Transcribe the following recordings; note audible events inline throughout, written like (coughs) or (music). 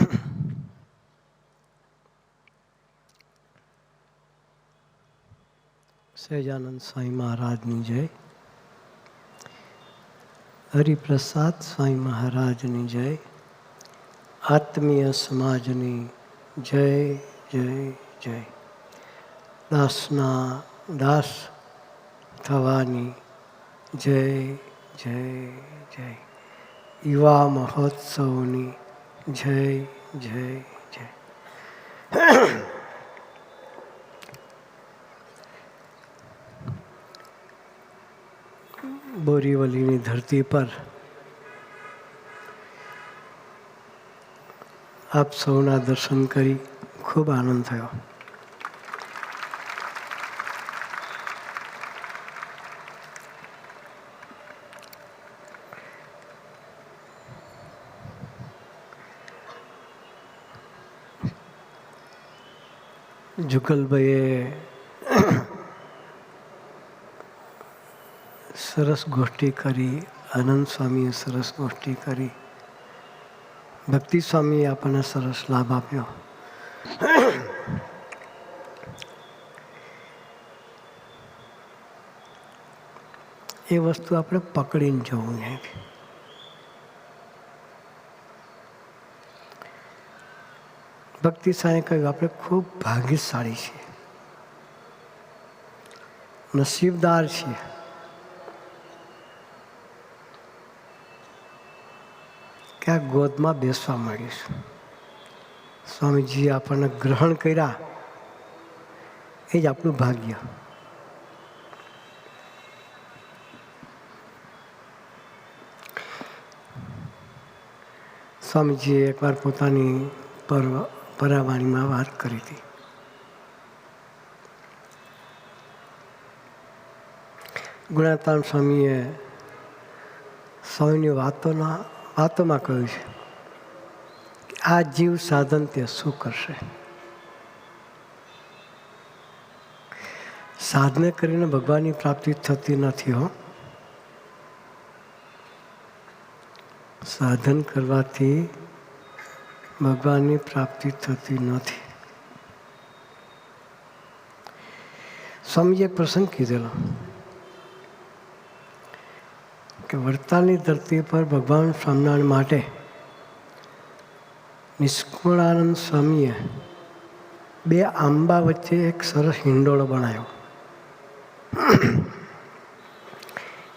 (coughs) સહેજાનંદ સ્વામી મહારાજની જય. હરિપ્રસાદ સ્વામી મહારાજની જય. આત્મીય સમાજની જય જય જય. દાસના દાસ થવાની જય જય જય. યુવા મહોત્સવની જય જય જય બોરીવલીની ધરતી પર આપ સૌના દર્શન કરી ખૂબ આનંદ થયો જુગલભાઈએ સરસ ગોષ્ઠી કરી, આનંદ સ્વામીએ સરસ ગોષ્ઠી કરી. ભક્તિ સ્વામીએ આપણને સરસ લાભ આપ્યો. એ વસ્તુ આપણે પકડીને જવું છે. ભક્તિ સ્વામી કહ્યું, આપણે ખૂબ ભાગ્યશાળી છીએ. નસીબદાર છીએ. કે આ ગોદમાં બેસવા માંડીશું. સ્વામીજી આપણને ગ્રહણ કર્યા. એ જ આપણું ભાગ્ય. સ્વામીજીએ એકવાર પોતાની પર્વ પરાવાણીમાં વાત કરી હતી. ગુણાતાન સ્વામીએ સ્વામીની વાતોના, વાતોમાં કહ્યું છે આ જીવ સાધન તે શું કરશે? સાધને કરીને ભગવાનની પ્રાપ્તિ થતી નથી હો. સાધન કરવાથી ભગવાનની પ્રાપ્તિ થતી નથી. સ્વામીજી એક પ્રસંગ કીધેલો કે વડતાલની ધરતી પર ભગવાન સ્વામિનારાયણ માટે નિષ્કુળાનંદ સ્વામીએ બે આંબા વચ્ચે એક સરસ હિંડોળો બનાવ્યો.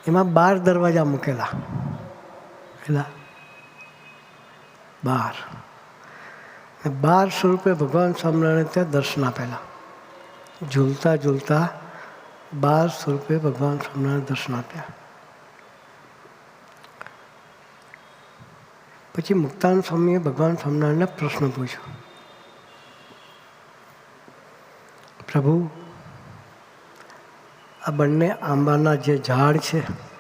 એમાં બાર દરવાજા મૂકેલા. પેલા બાર. બાર સ્વરૂપે ભગવાન સ્વામિનારાયણ ત્યાં દર્શન આપેલા. ઝૂલતા ઝૂલતા બાર સ્વરૂપે ભગવાન સ્વામિનારાયણ દર્શન આપ્યા. પછી મુક્તાન સ્વામીએ ભગવાન સ્વામિનારાયણને પ્રશ્ન પૂછ્યો. પ્રભુ, આ બંને આંબાના જે ઝાડ છે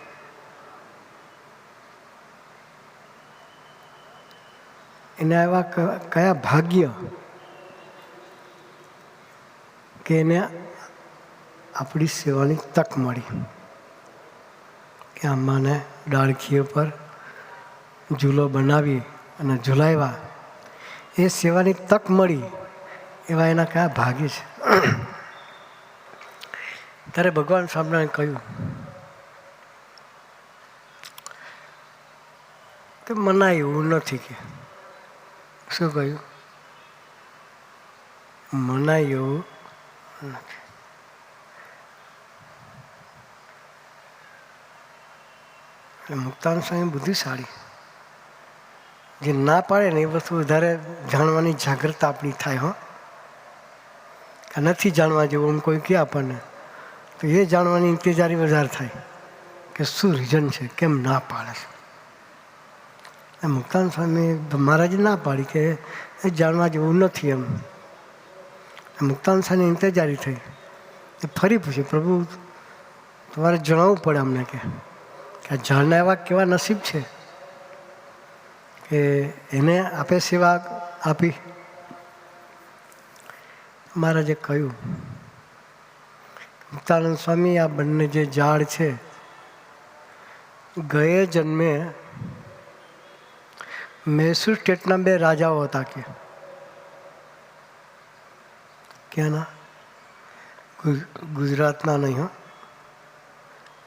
એને એવા કયા ભાગ્ય કે એને આપણી સેવાની તક મળી? કે આંબાને ડાળખીઓ પર ઝૂલો બનાવી અને ઝુલાવ્યા. એ સેવાની તક મળી એવા એના કયા ભાગ્ય છે? ત્યારે ભગવાન સ્વામિનારાયણ કહ્યું, કે મના એવું નથી કે શું કહ્યું? મનાય એવું નથી. એટલે મુક્તાન સ્વામી બુદ્ધિશાળી. જે ના પાડે ને એ વસ્તુ વધારે જાણવાની જાગૃતતા આપણી થાય, હો. કે નથી જાણવા જેવું, એમ કોઈ કહે આપણને. તો એ જાણવાની ઇંતજારી વધારે થાય કે શું રીઝન છે, કેમ ના પાડે છે. મુક્તાન સ્વામી મહારાજે ના પાડી કે એ જાણવા જેવું નથી એમ. મુક્તાન સ્વામી ઇંતજારી થઈ. એ ફરી પૂછ્યું, પ્રભુ, તમારે જણાવવું પડે અમને કે આ ઝાડના એવા કેવા નસીબ છે કે એને આપે સેવા આપી? મહારાજે કહ્યું, મુક્તાનંદ સ્વામી, આ બંને જે ઝાડ છે, ગયે જન્મે મૈસૂર સ્ટેટના બે રાજાઓ હતા કે ક્યાંના ગુજરાતના નહીં હો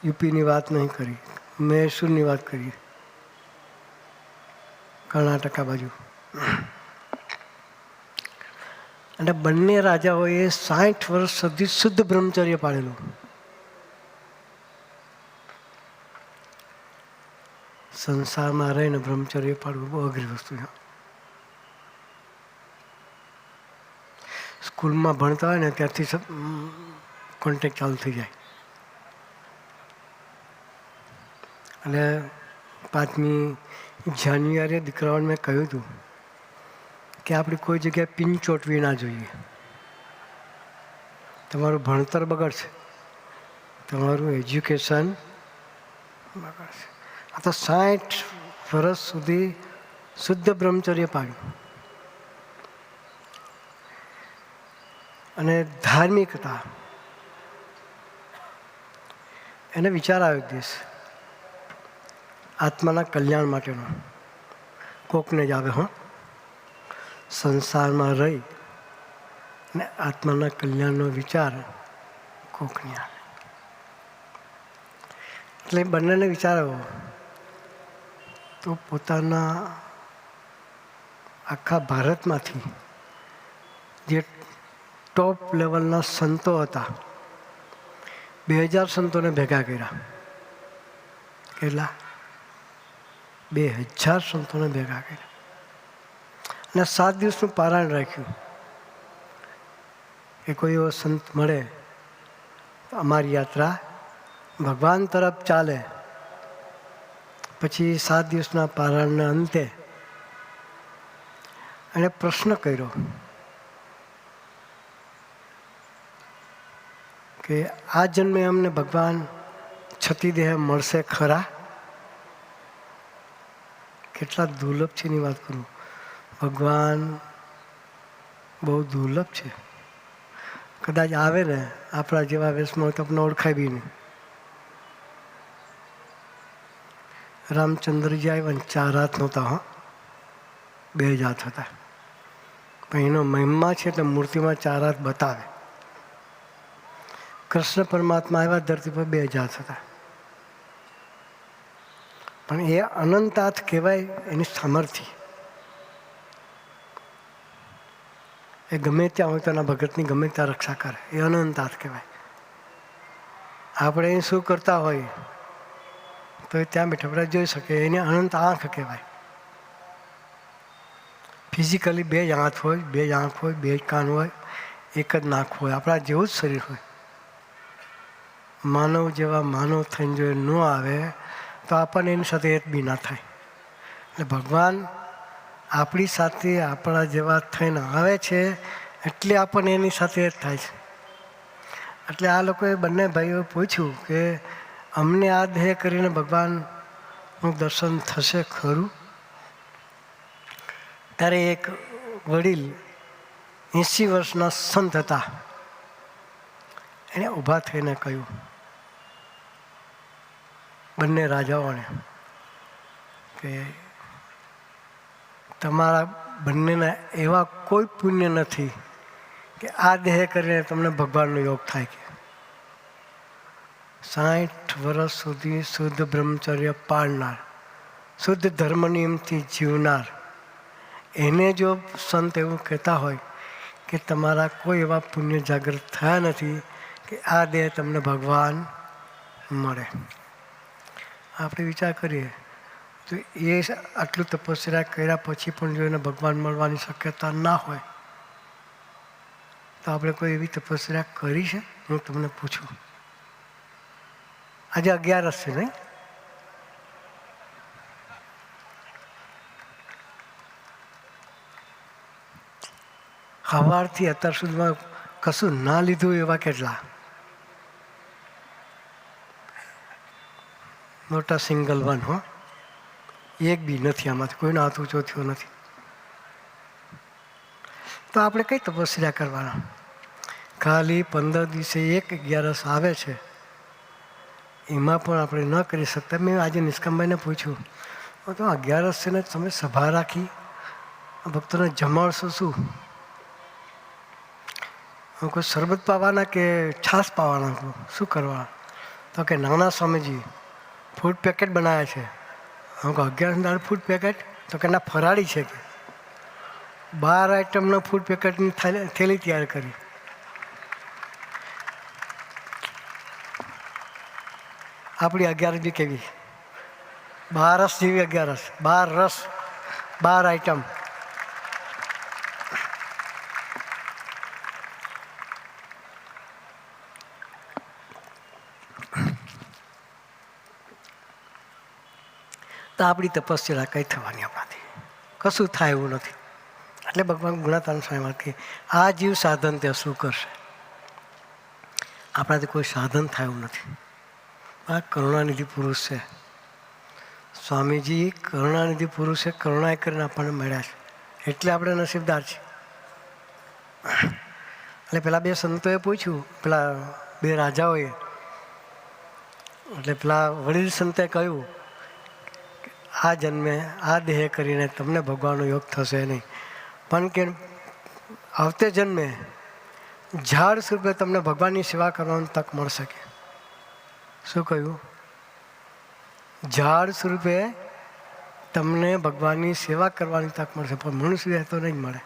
યુપીની વાત નહીં કરી મૈસૂરની વાત કરી કર્ણાટકા બાજુ અને બંને રાજાઓએ સાઠ વર્ષ સુધી શુદ્ધ બ્રહ્મચર્ય પાળેલું સંસારમાં રહીને બ્રહ્મચર્ય પાડવું બહુ અઘરી વસ્તુ છે. સ્કૂલમાં ભણતા હોય ને ત્યારથી કોન્ટેક ચાલુ થઈ જાય. એટલે પાંચમી જાન્યુઆરીએ દીકરાઓને મેં કહ્યું હતું કે આપણે કોઈ જગ્યાએ પિન ચોટવી ના જોઈએ. તમારું ભણતર બગડશે. તમારું એજ્યુકેશન બગડશે. તો સાઠ વર્ષ સુધી શુદ્ધ બ્રહ્મચર્ય પાડ્યું. અને ધાર્મિકતા, એને વિચાર આવ્યો એક દિવસ, આત્માના કલ્યાણ માટેનો. કોકને જ આવે, હો. સંસારમાં રહી અને આત્માના કલ્યાણનો વિચાર કોકને આવે. એટલે બંનેને વિચાર આવ્યો. તો પોતાના આખા ભારતમાંથી જે ટોપ લેવલના સંતો હતા, બે હજાર સંતોને ભેગા કર્યા. કેટલા? બે હજાર સંતોને ભેગા કર્યા. અને સાત દિવસનું પારાયણ રાખ્યું. કે કોઈ એવો સંત મળે અમારી યાત્રા ભગવાન તરફ ચાલે. પછી સાત દિવસના પારાયણના અંતે એણે પ્રશ્ન કર્યો કે આ જન્મે અમને ભગવાન છતીદેહ મળશે ખરા? કેટલા દુર્લભ છે એની વાત કરું. ભગવાન બહુ દુર્લભ છે. કદાચ આવે ને આપણા જેવા વેશમાં તો આપણે ઓળખાય બી નહીં. રામચંદ્રજી આવ્યા ચાર હાથ નહોતા, હા. બે જ હાથ હતા. પણ એનો મહિમા છે એટલે મૂર્તિમાં ચાર હાથ બતાવે. કૃષ્ણ પરમાત્મા આવ્યા ધરતી પર બે જ હાથ હતા. પણ એ અનંત હાથ કહેવાય એની સામર્થ્ય. એ ગમે ત્યાં હોય તેના ભગતની ગમે ત્યાં રક્ષા કરે. એ અનંત હાથ કહેવાય. આપણે એ શું કરતા હોઈએ તો એ ત્યાં બેઠા જોઈ શકે, એને અનંત આંખ કહેવાય. ફિઝિકલી બે જ આંખ હોય, બે જ આંખ હોય, બે જ કાન હોય, એક જ નાક હોય, આપણા જેવું જ શરીર હોય. માનવ જેવા માનવ થઈને જો ન આવે, તો આપણને એની સાથે એક બી ના થાય. એટલે ભગવાન આપણી સાથે આપણા જેવા થઈને આવે છે, એટલે આપણને એની સાથે જ થાય છે. એટલે આ લોકોએ બંને ભાઈઓ પૂછ્યું કે અમને આ દેહ કરીને ભગવાનનું દર્શન થશે ખરું? ત્યારે એક વડીલ એંસી વર્ષના સંત હતા. એણે ઊભા થઈને કહ્યું, બંને રાજાઓને કે તમારા બંનેના એવા કોઈ પુણ્ય નથી કે આ દેહ કરીને તમને ભગવાનનો યોગ થાય કે સાઠ વર્ષ સુધી શુદ્ધ બ્રહ્મચર્ય પાળનાર, શુદ્ધ ધર્મ નિયમથી જીવનાર. એને જો સંત એવું કહેતા હોય કે તમારા કોઈ એવા પુણ્ય જાગૃત થયા નથી કે આ દેહ તમને ભગવાન મળે. આપણે વિચાર કરીએ, તો એ આટલું તપસ્યા કર્યા પછી પણ જો એને ભગવાન મળવાની શક્યતા ના હોય, તો આપણે કોઈ એવી તપસ્યા કરી છે? હું તમને પૂછું. આજે અગિયારસ છે નહીં? સવારથી અત્યાર સુધીમાં કશું ના લીધું એવા કેટલા? મોટા સિંગલ વન, હો. એક બી નથી આમાંથી, કોઈનો હાથ ઊંચો નથી. તો આપણે કઈ તપસ્યા કરવાના? ખાલી પંદર દિવસે એક અગિયારસ આવે છે. એમાં પણ આપણે ન કરી શકતા. મેં આજે નિષ્કામભાઈને પૂછ્યું, તો અગિયારસ છે ને તમે સભા રાખી ભક્તોને જમાડશો શું? હું કોઈ શરબત પાવાના કે છાશ પાવાના? શું કરવા તો કે, નાના સ્વામીજી, ફૂડ પેકેટ બનાવ્યા છે. હું કહું અગિયારસ દાળ ફૂડ પેકેટ? તો કે, ના, ફરાળી છે કે. બાર આઈટમનો ફૂડ પેકેટની થેલી તૈયાર કરી. આપણી અગિયારસ બી કેવી? બાર રસ જેવી અગિયારસ બાર રસ, બાર આઈટમ તો આપણી તપસ્યા કંઈ થવાની આપણાથી? કશું થાય એવું નથી. એટલે ભગવાન ગુણાતાન કે આ જીવ સાધન ત્યાં શું કરશે? આપણાથી કોઈ સાધન થાય એવું નથી. આ કરુણાનિધિ પુરુષ છે. સ્વામીજી કરુણાનિધિ પુરુષ છે કરુણા કરીને આપણને મળ્યા છે. એટલે આપણે નસીબદાર છીએ. એટલે પેલા બે સંતોએ પૂછ્યું, પેલા બે રાજાઓએ. એટલે પેલા વડીલ સંતે કહ્યું આ જન્મે, આ દેહ કરીને તમને ભગવાનનો યોગ થશે નહીં. પણ કે આવતે જન્મે ઝાડ સ્વરૂપે તમને ભગવાનની સેવા કરવાની તક મળશે કે શું કહ્યું? ઝાડ સ્વરૂપે તમને ભગવાનની સેવા કરવાની તક મળશે, પણ મનુષ્ય તો નહીં મળે.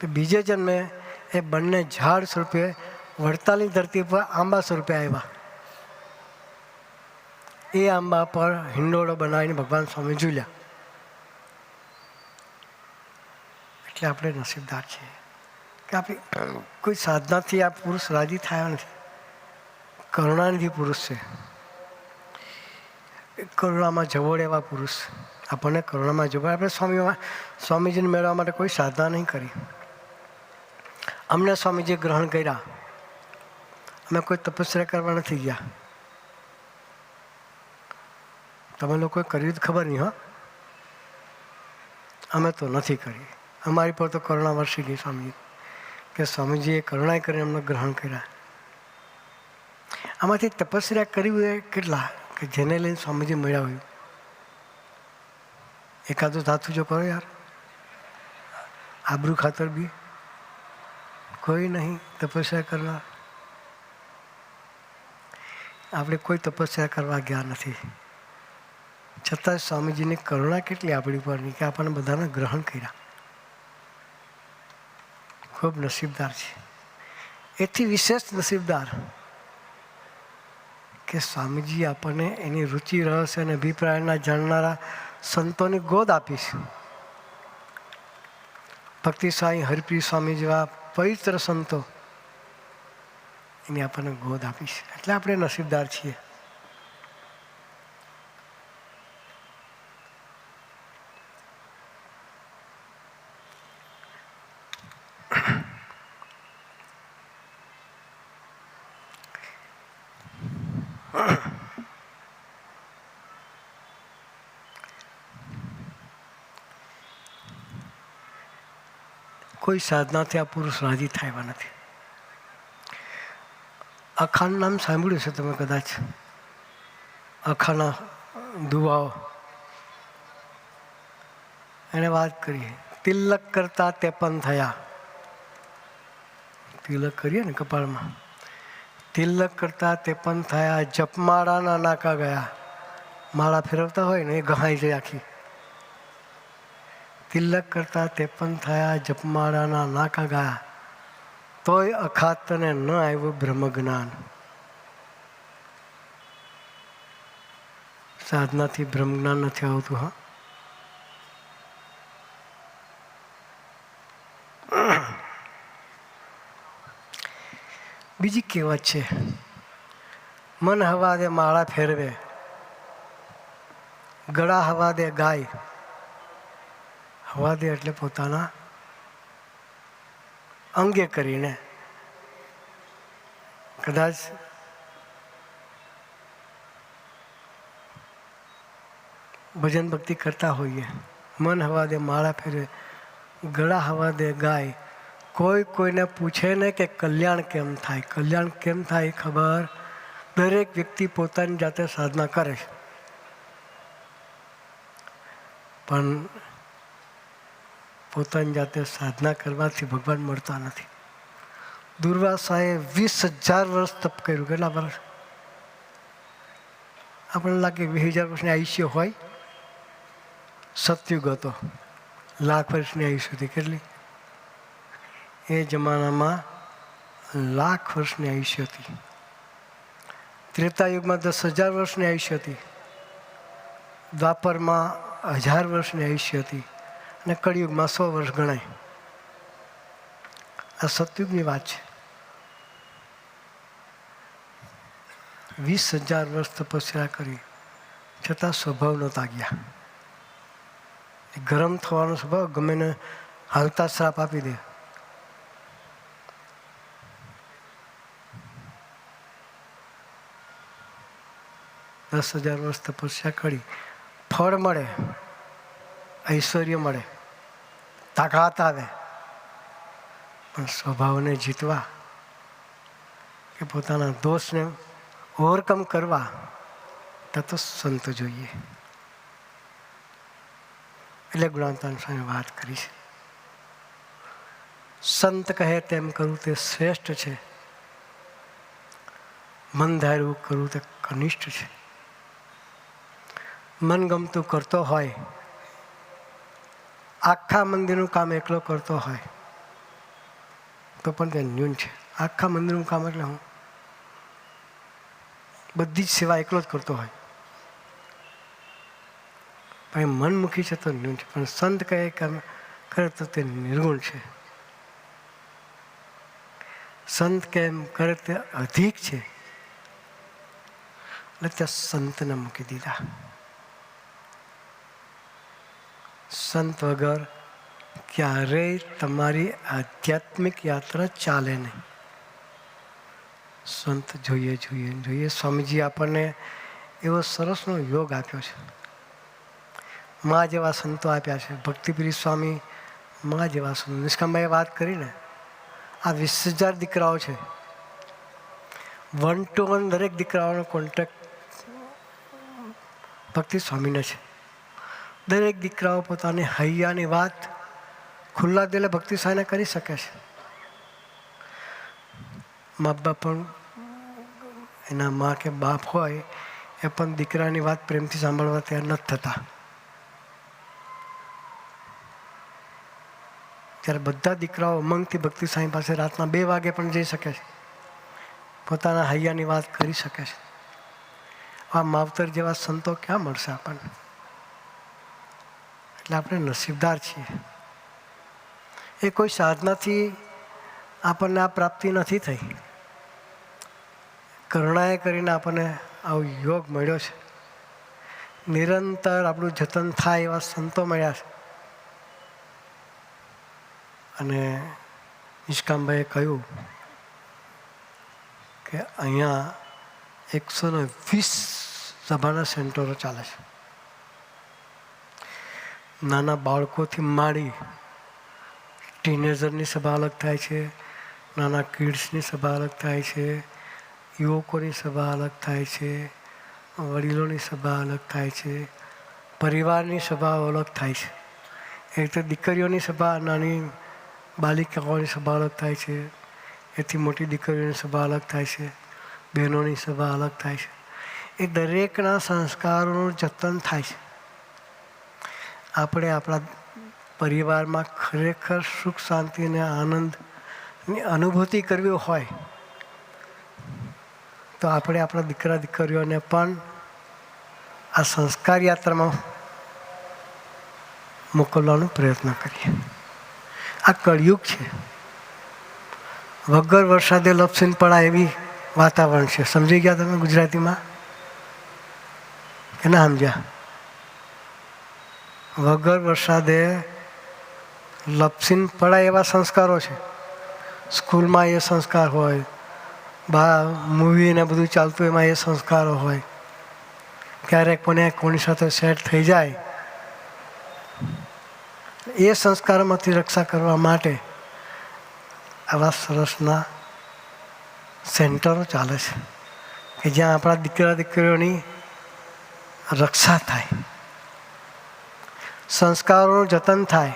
તો બીજે જન્મે એ બંને ઝાડ સ્વરૂપે વડતાલની ધરતી પર આંબા સ્વરૂપે આવ્યા. એ આંબા પર હિંડોળો બનાવીને ભગવાન સ્વામી ઝૂલ્યા. એટલે આપણે નસીબદાર છીએ. કે આપણી કોઈ સાધનાથી આ પુરુષ રાજી થયા નથી. કરુણાનિધિ પુરુષ છે. કરુણામાં જવોડ એવા પુરુષ. આપણને કરુણામાં જવોડ આપણે સ્વામી સ્વામીજીને મેળવવા માટે કોઈ સાધના નહીં કરી. અમને સ્વામીજીએ ગ્રહણ કર્યા. અમે કોઈ તપસ્યા કરવા નથી ગયા. તમે લોકોએ કર્યું જ ખબર નહીં, હા. અમે તો નથી કરી. અમારી પર તો કરુણા વર્ષી ગઈ સ્વામી કે સ્વામીજીએ કરુણાએ કરીને અમને ગ્રહણ કર્યા. આમાંથી તપસ્યા કરી હોય કેટલા કે જેને લઈને સ્વામીજી મળ્યા એકાદો ધાતુ જો કરો યાર. આબરૂ ખાતર બી. કોઈ નહીં તપસ્યા કરવા. આપણે કોઈ તપસ્યા કરવા ગયા નથી. છતાં સ્વામીજીની કરુણા કેટલી આપણી પરની કે આપણને બધાને ગ્રહણ કર્યા. ખૂબ નસીબદાર છે. એથી વિશેષ નસીબદાર કે સ્વામીજી, આપણને એની રુચિ, રહસ્ય અને અભિપ્રાયના જાણનારા સંતોની ગોદ આપીશ. ભક્તિ સ્વામી, હરિપ્રિય સ્વામી જેવા પવિત્ર સંતો, એની આપણને ગોદ આપીશ. એટલે આપણે નસીબદાર છીએ. કોઈ સાધનાથી આ પુરુષ રાજી થાય નથી. અખાનું નામ સાંભળ્યું છે તમે કદાચ? અખાના દુવાઓ. એને વાત કરીએ તિલક કરતા તે થયા. તિલક કરીએ ને કપાળમાં. તિલક કરતા તે થયા જપમાળાના નાકા ગયા. માળા ફેરવતા હોય ને એ ગહાઈ જાય આખી. તિલક કરતા તે પણ થયા જપમાળાના નાકા ગયા. તોય અખાતને ન આવ્યું બ્રહ્મજ્ઞાન. સાધનાથી બ્રહ્મજ્ઞાન નથી આવતું, હા? બીજી કહેવત છે, મન હવા દે માળા ફેરવે, ગળા હવા દે ગાય હવા દે એટલે પોતાના અંગે કરીને કદાચ ભજન ભક્તિ કરતા હોઈએ. મન હવા દે, માળા ફેરવે, ગળા હવા દે, ગાય. કોઈ કોઈને પૂછે ને કે કલ્યાણ કેમ થાય? કલ્યાણ કેમ થાય ખબર દરેક વ્યક્તિ પોતાની જાતે સાધના કરે છે. પણ પોતાની જાતે સાધના કરવાથી ભગવાન મળતા નથી. દુર્વાસાએ વીસ હજાર વર્ષ તપ કર્યું. કેટલા વર્ષ? આપણને લાગે વીસ હજાર વર્ષની આયુષ્ય હોય. સતયુગ હતો. લાખ વર્ષની આયુષ્ય હતી. કેટલી? એ જમાનામાં લાખ વર્ષની આયુષ્ય હતી. ત્રેતાયુગમાં દસ હજાર વર્ષની આયુષ્ય હતી. દ્વાપરમાં હજાર વર્ષની આયુષ્ય હતી. અને કળિયુગમાં સો વર્ષ ગણાય. આ સતયુગની વાત છે. વીસ હજાર વર્ષ તપસ્યા કરી, છતાં સ્વભાવ નહોતા ગયા. ગરમ થવાનો સ્વભાવ ગમે ને હાલતા શ્રાપ આપી દે. દસ હજાર વર્ષ તપસ્યા કરી, ફળ મળે. ઐશ્વર્ય મળે, તાકાત આવે, પણ સ્વભાવને જીતવા કે પોતાના દોષને ઓવરકમ કરવા ત્યાં તો સંત જોઈએ. એટલે ગુણાંતાન સ્વામી વાત કરી છે. સંત કહે તેમ કરવું તે શ્રેષ્ઠ છે. મન ધાર્યું કરવું તે કનિષ્ઠ છે. મનગમતું કરતો હોય આખા મંદિરનું કામ એકલો કરતો હોય, તો પણ તે ન્યૂન છે. આખા મંદિરનું કામ એટલે હું બધી જ સેવા એકલો જ કરતો હોય. પણ મનમુખી છે તો ન્યૂન છે. પણ સંત કહે કરે તો તે નિર્ગુણ છે. સંત કેમ કરે તે અધિક છે. એટલે ત્યાં સંતને મૂકી દીધા. સંત વગર ક્યારેય તમારી આધ્યાત્મિક યાત્રા ચાલે નહીં. સંત જોઈએ જોઈએ જોઈએ. સ્વામીજી આપણને એવો સરસનો યોગ આપ્યો છે. મા જેવા સંતો આપ્યા છે. ભક્તિપ્રિય સ્વામી મા જેવા સંતો. નિષ્કામભાઈએ વાત કરીને આ વીસ હજાર દીકરાઓ છે. વન ટુ વન દરેક દીકરાઓનો કોન્ટેક્ટ ભક્તિ સ્વામીને છે. દરેક દીકરાઓ પોતાની હૈયાની વાત ખુલ્લા દિલે ભક્તિ સ્વામીને કરી શકે છે. મા બાપ પણ એના મા કે બાપ હોય એ પણ દીકરાની વાત પ્રેમથી સાંભળવા તૈયાર નથી થતા. ત્યારે બધા દીકરાઓ ઉમંગથી ભક્તિ સાંઈ પાસે રાતના બે વાગે પણ જઈ શકે છે. પોતાના હૈયાની વાત કરી શકે છે. આ માવતર જેવા સંતો ક્યાં મળશે આપણને? એટલે આપણે નસીબદાર છીએ. એ કોઈ સાધનાથી આપણને આ પ્રાપ્તિ નથી થઈ. કરુણાએ કરીને આપણને આવો યોગ મળ્યો છે. નિરંતર આપણું જતન થાય એવા સંતો મળ્યા છે. અને નિષ્કામભાઈએ કહ્યું કે અહીંયા એકસો ને વીસ સભાના સેન્ટરો ચાલે છે. નાના બાળકોથી માંડી ટીનેજરની સભા અલગ થાય છે, નાના કિડ્સની સભા અલગ થાય છે, યુવકોની સભા અલગ થાય છે, વડીલોની સભા અલગ થાય છે, પરિવારની સભાઓ અલગ થાય છે. એક તો દીકરીઓની સભા, નાની બાલિકાઓની સભા અલગ થાય છે, એથી મોટી દીકરીઓની સભા અલગ થાય છે, બહેનોની સભા અલગ થાય છે. એ દરેકના સંસ્કારોનું જતન થાય છે. આપણે આપણા પરિવારમાં ખરેખર સુખ, શાંતિ અને આનંદની અનુભૂતિ કરવી હોય, તો આપણે આપણા દીકરા, દીકરીઓને પણ આ સંસ્કાર યાત્રામાં મોકલવાનો પ્રયત્ન કરીએ. આ કળિયુગ છે. વગર વરસાદે લપસીને પડા એવી વાતાવરણ છે. સમજી ગયા તમે ગુજરાતીમાં? કે ના સમજ્યા? વગર વરસાદે લપસીને પડાય એવા સંસ્કારો છે. સ્કૂલમાં એ સંસ્કાર હોય, બા મૂવી ને બધું ચાલતું એમાં એ સંસ્કારો હોય. ક્યારેક કોને કોની સાથે સેટ થઈ જાય, એ સંસ્કારમાંથી રક્ષા કરવા માટે આવા સરસના સેન્ટરો ચાલે છે કે જ્યાં આપણા દીકરા દીકરીઓની રક્ષા થાય. સંસ્કારોનું જતન થાય.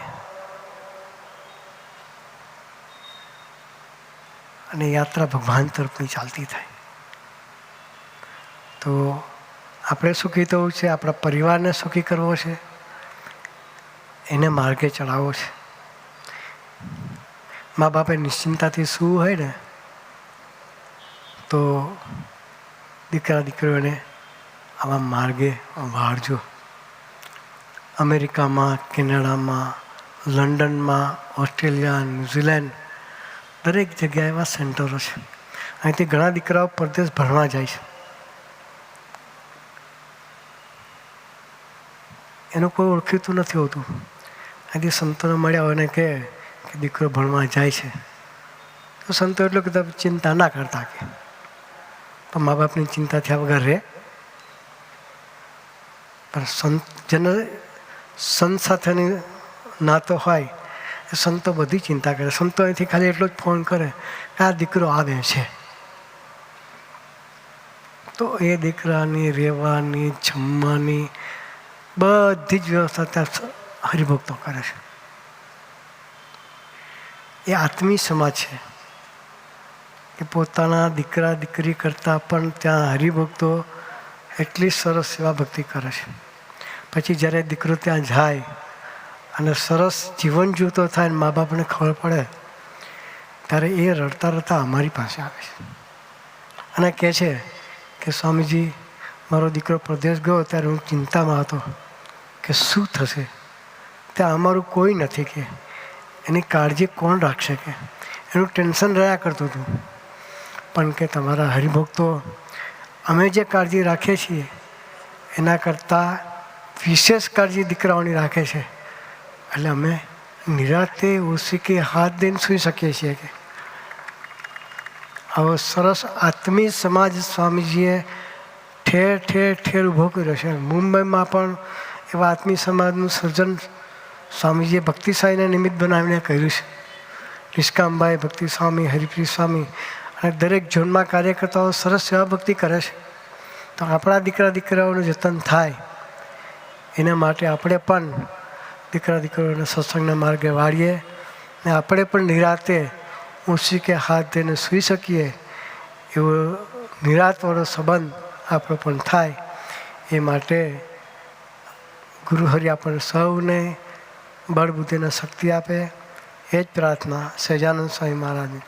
અને યાત્રા ભગવાન તરફની ચાલતી થાય. તો આપણે સુખી થવું છે, આપણા પરિવારને સુખી કરવો છે, એને માર્ગે ચડાવવો છે. મા બાપે નિશ્ચિંતાથી સૂવું હોય ને, તો દીકરા દીકરીઓને આવા માર્ગે વાળજો અમેરિકામાં, કેનેડામાં, લંડનમાં, ઓસ્ટ્રેલિયા, ન્યૂઝીલેન્ડ, દરેક જગ્યાએ એવા સેન્ટરો છે. અહીંથી ઘણા દીકરાઓ પરદેશ ભણવા જાય છે. એનું કોઈ ઓળખીતું નથી હોતું. અહીંથી સંતોને મળ્યા હોય ને કે દીકરો ભણવા જાય છે. તો સંતો એટલું તમે ચિંતા ના કરતા કે. પણ મા બાપની ચિંતા થયા વગર રહે. પણ સંત જેને સંત સાથેની નાતો હોય, એ સંતો બધી ચિંતા કરે. સંતો અહીંથી ખાલી એટલો જ ફોન કરે કે આ દીકરો આવે છે. તો એ દીકરાની રહેવાની, જમવાની બધી જ વ્યવસ્થા ત્યાં હરિભક્તો કરે છે. એ આત્મી સમાજ છે કે પોતાના દીકરા દીકરી કરતાં પણ ત્યાં હરિભક્તો એટલી સરસ સેવા ભક્તિ કરે છે. પછી જ્યારે દીકરો ત્યાં જાય અને સરસ જીવન જીવતો થાય ને મા બાપને ખબર પડે, ત્યારે એ રડતા રડતા અમારી પાસે આવે છે. અને કહે છે કે, સ્વામીજી, મારો દીકરો પ્રદેશ ગયો ત્યારે હું ચિંતામાં હતો કે શું થશે? ત્યાં અમારું કોઈ નથી કે. એની કાળજી કોણ રાખશે કે? એનું ટેન્શન રહ્યા કરતું હતું. પણ કે તમારા હરિભક્તો, અમે જે કાળજી રાખીએ છીએ, એના કરતાં વિશેષ કાળજી દીકરાઓની રાખે છે. એટલે અમે નિરાતે કે હાથ દઈને સૂઈ શકીએ છીએ કે. આવો સરસ આત્મી સમાજ સ્વામીજીએ ઠેર ઠેર ઠેર ઊભો કર્યો છે. મુંબઈમાં પણ એવા આત્મી સમાજનું સર્જન સ્વામીજીએ ભક્તિ સાહીને નિમિત્ત બનાવીને કર્યું છે. નિષ્કામભાઈ ભક્તિ સ્વામી હરિપ્રી સ્વામી અને દરેક ઝોનમાં કાર્યકર્તાઓ સરસ સેવા ભક્તિ કરે છે. તો આપણા દીકરા, દીકરાઓનું જતન થાય. એના માટે આપણે પણ દીકરા, દીકરીઓને સત્સંગના માર્ગે વાળીએ ને આપણે પણ નિરાતે ઊંચી કે હાથ દઈને સૂઈ શકીએ એવો નિરાતવાળો સંબંધ આપણો પણ થાય. એ માટે ગુરુહરિ આપણને સૌને બળબુદ્ધિને શક્તિ આપે. એ જ પ્રાર્થના સહેજાનંદ સ્વામી મહારાજની.